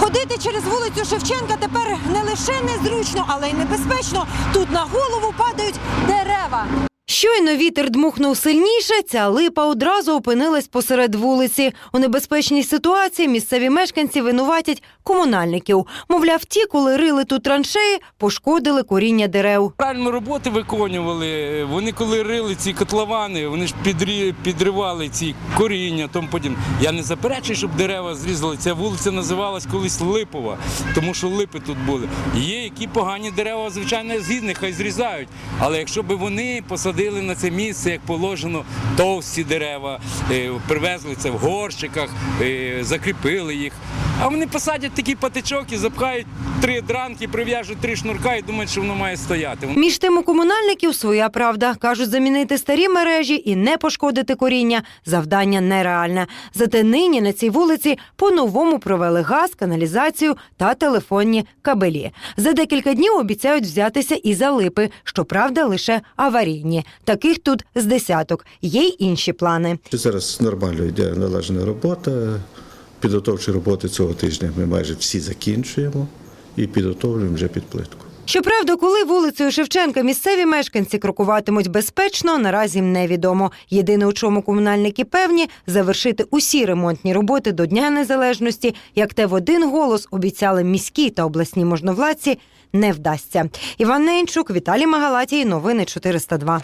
Ходити через вулицю Шевченка тепер не лише незручно, але й небезпечно. Тут на голову падають дерева. Щойно вітер дмухнув сильніше, ця липа одразу опинилась посеред вулиці. У небезпечній ситуації місцеві мешканці винуватять комунальників. Мовляв, ті, коли рили тут траншеї, пошкодили коріння дерев. Правильно роботи виконували. Вони коли рили ці котловани, вони ж підривали ці коріння, тому подібне. Я не заперечую, щоб дерева зрізали. Ця вулиця називалась колись Липова, тому що липи тут були. Є які погані дерева, звичайно, я згідний, хай зрізають. Але якщо б вони посадили на це місце, як положено, товсті дерева, е, привезли це в горщиках, е, закріпили їх. А вони посадять такий патичок і запхають три дранки, прив'яжуть три шнурка і думають, що воно має стояти. Між тим у комунальників своя правда. Кажуть, замінити старі мережі і не пошкодити коріння – завдання нереальне. Зате нині на цій вулиці по-новому провели газ, каналізацію та телефонні кабелі. За декілька днів обіцяють взятися і за липи, щоправда, лише аварійні. Таких тут з десяток. Є й інші плани. Зараз нормально йде належна робота. Підготовчі роботи цього тижня ми майже всі закінчуємо і підготовлюємо вже під плитку. Щоправда, коли вулицею Шевченка місцеві мешканці крокуватимуть безпечно, наразі невідомо. Єдине, у чому комунальники певні, завершити усі ремонтні роботи до Дня Незалежності, як те в один голос обіцяли міські та обласні можновладці, не вдасться. Іван Нейнчук, Віталій Магалатій, новини 402.